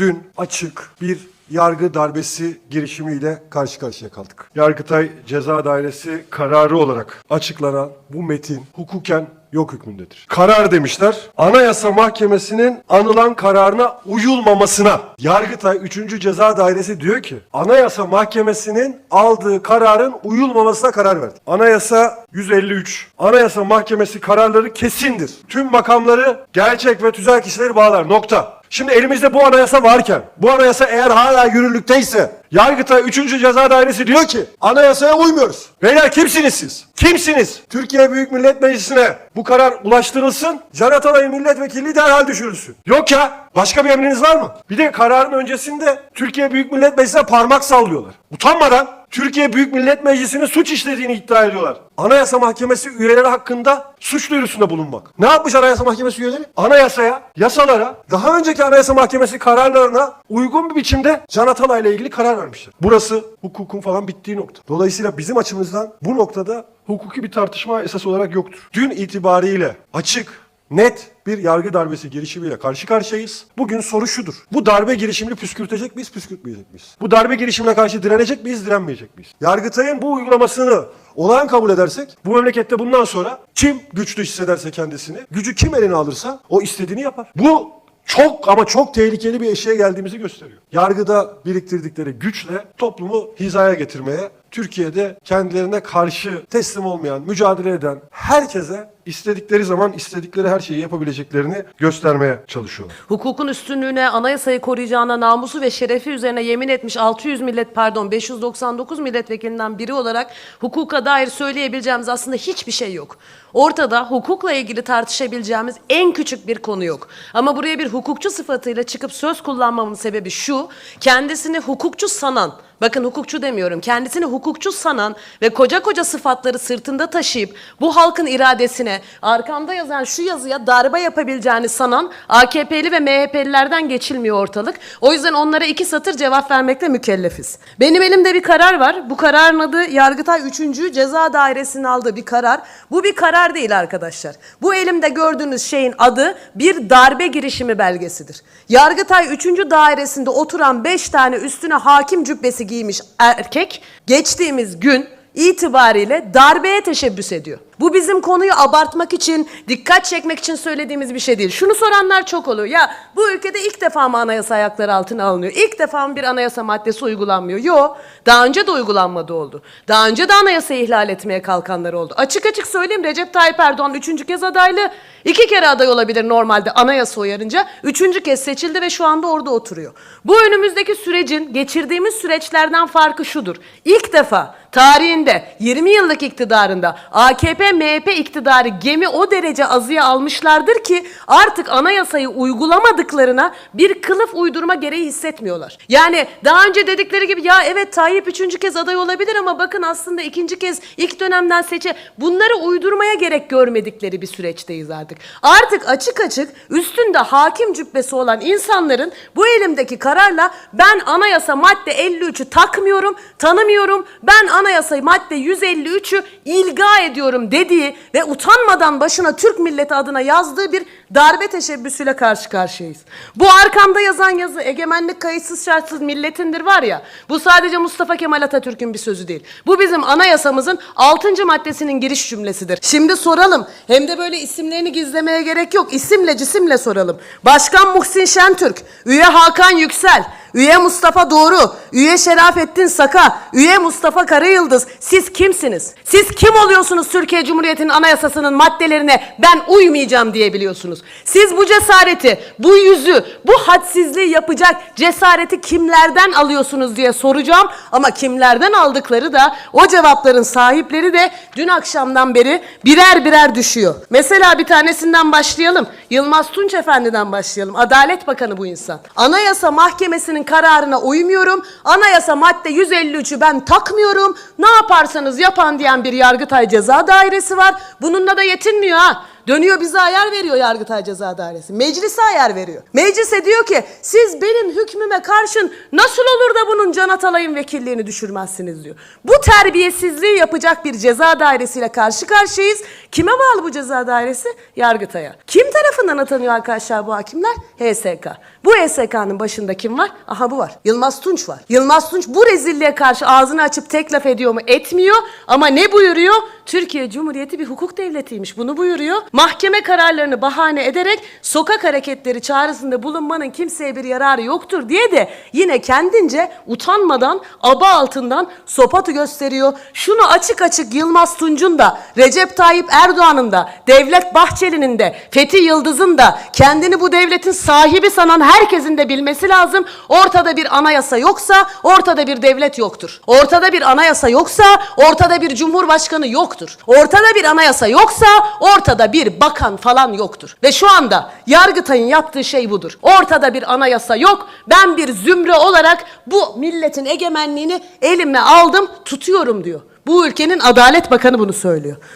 Dün açık bir yargı darbesi girişimiyle karşı karşıya kaldık. Yargıtay Ceza Dairesi kararı olarak açıklanan bu metin hukuken yok hükmündedir. Karar demişler. Anayasa Mahkemesi'nin anılan kararına uyulmamasına. Yargıtay 3. Ceza Dairesi diyor ki Anayasa Mahkemesi'nin aldığı kararın uyulmamasına karar verdi. Anayasa 153. Anayasa Mahkemesi kararları kesindir. Tüm makamları gerçek ve tüzel kişileri bağlar. Nokta. Şimdi elimizde bu anayasa varken, bu anayasa eğer hala yürürlükteyse, Yargıtay 3. Ceza Dairesi diyor ki, anayasaya uymuyoruz. Beyler kimsiniz siz? Kimsiniz? Türkiye Büyük Millet Meclisi'ne bu karar ulaştırılsın, Can Atalay'ın milletvekilliği derhal düşürülsün. Yok ya, başka bir emriniz var mı? Bir de kararın öncesinde Türkiye Büyük Millet Meclisi'ne parmak sallıyorlar. Utanmadan Türkiye Büyük Millet Meclisi'nin suç işlediğini iddia ediyorlar. Anayasa Mahkemesi üyeleri hakkında suç duyurusunda bulunmak. Ne yapmış Anayasa Mahkemesi üyeleri? Anayasaya, yasalara, daha önceki Anayasa Mahkemesi kararlarına uygun bir biçimde Can Atalay'la ilgili karar vermişler. Burası hukukun falan bittiği nokta. Dolayısıyla bizim açımızdan bu noktada hukuki bir tartışma esas olarak yoktur. Dün itibariyle açık, net bir yargı darbesi girişimiyle karşı karşıyayız. Bugün soru şudur. Bu darbe girişimini püskürtecek miyiz, püskürtmeyecek miyiz? Bu darbe girişimine karşı direnecek miyiz, direnmeyecek miyiz? Yargıtay'ın bu uygulamasını olağan kabul edersek bu memlekette bundan sonra kim güçlü hissederse kendisini, gücü kim eline alırsa o istediğini yapar. Bu çok ama çok tehlikeli bir eşiğe geldiğimizi gösteriyor. Yargıda biriktirdikleri güçle toplumu hizaya getirmeye, Türkiye'de kendilerine karşı teslim olmayan, mücadele eden herkese istedikleri zaman istedikleri her şeyi yapabileceklerini göstermeye çalışıyorlar. Hukukun üstünlüğüne, anayasayı koruyacağına, namusu ve şerefi üzerine yemin etmiş 600 millet pardon 599 milletvekilinden biri olarak hukuka dair söyleyebileceğimiz aslında hiçbir şey yok. Ortada hukukla ilgili tartışabileceğimiz en küçük bir konu yok. Ama buraya bir hukukçu sıfatıyla çıkıp söz kullanmamın sebebi şu, kendisini hukukçu sanan, bakın hukukçu demiyorum, kendisini hukukçu sanan ve koca koca sıfatları sırtında taşıyıp bu halkın iradesine, arkamda yazan şu yazıya darbe yapabileceğini sanan AKP'li ve MHP'lilerden geçilmiyor ortalık. O yüzden onlara iki satır cevap vermekle mükellefiz. Benim elimde bir karar var. Bu kararın adı Yargıtay 3. Ceza Dairesi'nin aldığı bir karar. Bu bir karar değil arkadaşlar. Bu elimde gördüğünüz şeyin adı bir darbe girişimi belgesidir. Yargıtay 3. Dairesinde oturan 5 tane üstüne hakim cübbesi giymiş erkek geçtiğimiz gün itibariyle darbeye teşebbüs ediyor. Bu bizim konuyu abartmak için, dikkat çekmek için söylediğimiz bir şey değil. Şunu soranlar çok oluyor. Ya bu ülkede ilk defa mı anayasa ayakları altına alınıyor? İlk defa mı bir anayasa maddesi uygulanmıyor? Yok. Daha önce de uygulanmadı oldu. Daha önce de anayasayı ihlal etmeye kalkanlar oldu. Açık açık söyleyeyim Recep Tayyip Erdoğan üçüncü kez adaylı. İki kere aday olabilir normalde anayasa uyarınca. Üçüncü kez seçildi ve şu anda orada oturuyor. Bu önümüzdeki sürecin geçirdiğimiz süreçlerden farkı şudur. İlk defa tarihinde 20 yıllık iktidarında AKP MHP iktidarı gemi o derece azıya almışlardır ki artık anayasayı uygulamadıklarına bir kılıf uydurma gereği hissetmiyorlar. Yani daha önce dedikleri gibi ya evet Tayyip üçüncü kez aday olabilir ama bakın aslında ikinci kez ilk dönemden seçe bunları uydurmaya gerek görmedikleri bir süreçteyiz artık. Artık açık açık üstünde hakim cübbesi olan insanların bu elimdeki kararla ben anayasa madde 53'ü takmıyorum, tanımıyorum. Ben anayasa madde 153'ü ilga ediyorum dediği ve utanmadan başına Türk milleti adına yazdığı bir darbe teşebbüsüyle karşı karşıyayız. Bu arkamda yazan yazı egemenlik kayıtsız şartsız milletindir var ya bu sadece Mustafa Kemal Atatürk'ün bir sözü değil. Bu bizim anayasamızın 6. maddesinin giriş cümlesidir. Şimdi soralım hem de böyle isimlerini gizlemeye gerek yok isimle cisimle soralım. Başkan Muhsin Şentürk, üye Hakan Yüksel, Üye Mustafa Doğru, üye Şerafettin Saka, üye Mustafa Karayıldız. Siz kimsiniz? Siz kim oluyorsunuz Türkiye Cumhuriyeti'nin anayasasının maddelerine ben uymayacağım diyebiliyorsunuz? Siz bu cesareti, bu yüzü, bu hadsizliği yapacak cesareti kimlerden alıyorsunuz diye soracağım. Ama kimlerden aldıkları da o cevapların sahipleri de dün akşamdan beri birer birer düşüyor. Mesela bir tanesinden başlayalım. Yılmaz Tunç Efendi'den başlayalım. Adalet Bakanı bu insan. Anayasa Mahkemesi'nin kararına uymuyorum. Anayasa madde 153'ü ben takmıyorum. Ne yaparsanız yapan diyen bir Yargıtay Ceza Dairesi var. Bununla da yetinmiyor ha. Dönüyor bize ayar veriyor Yargıtay Ceza Dairesi. Meclise ayar veriyor. Meclise diyor ki siz benim hükmüme karşın nasıl olur da bunun Can Atalay'ın vekilliğini düşürmezsiniz diyor. Bu terbiyesizliği yapacak bir ceza dairesiyle karşı karşıyayız. Kime bağlı bu ceza dairesi? Yargıtay'a. Kim tarafından atanıyor arkadaşlar bu hakimler? HSK. Bu HSK'nın başında kim var? Aha bu var. Yılmaz Tunç var. Yılmaz Tunç bu rezilliğe karşı ağzını açıp tek laf ediyor mu? Etmiyor. Ama ne buyuruyor? Türkiye Cumhuriyeti bir hukuk devletiymiş. Bunu buyuruyor. Mahkeme kararlarını bahane ederek sokak hareketleri çağrısında bulunmanın kimseye bir yararı yoktur diye de yine kendince utanmadan aba altından sopatı gösteriyor. Şunu açık açık Yılmaz Tunç'un da Recep Tayyip Erdoğan'ın da Devlet Bahçeli'nin de Fethi Yıldız'ın da kendini bu devletin sahibi sanan herkesin de bilmesi lazım. Ortada bir anayasa yoksa ortada bir devlet yoktur. Ortada bir anayasa yoksa ortada bir cumhurbaşkanı yoktur. Ortada bir anayasa yoksa ortada bir bakan falan yoktur. Ve şu anda Yargıtay'ın yaptığı şey budur. Ortada bir anayasa yok. Ben bir zümre olarak bu milletin egemenliğini elime aldım, tutuyorum diyor. Bu ülkenin Adalet Bakanı bunu söylüyor.